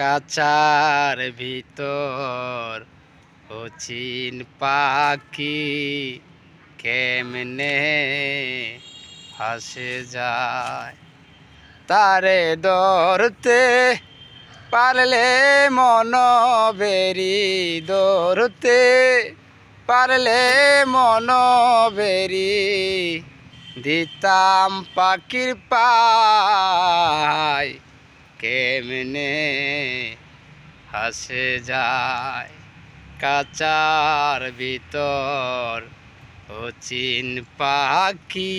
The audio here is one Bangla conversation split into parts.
কাচার ভিতর অচিন পাখি কেমনে হাসে যায়। তারে ধরতে পারলে মন বেরি ধরতে পারলে মন বেরি দিতাম পাখির পায়। কেমনে হাসে যায় কাচার ভিতর? অচিন পাখি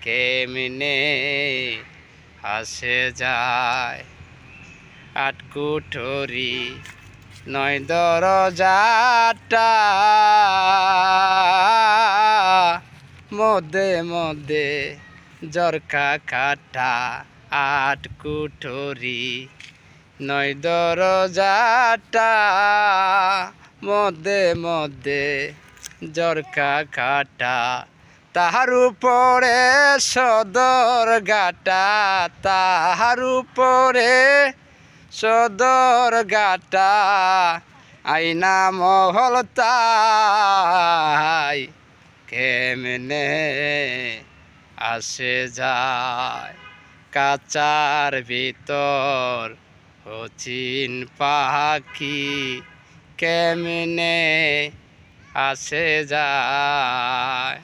কেমনে হাসে যায়? আটকুঠরি নয় দরজাটা মধ্যে মধ্যে জরকা কাটা আট কুঠরি নয় দরজাটা মধ্যে মধ্যে জরকা কাটা। তাহার উপরে সদর গাটা, তাহার উপরে সদর গাটা। আইনা মহল তাই কেমনে আসে যায়? কাচার ভিতর হচিন পাখি কেমনে আসে যায়?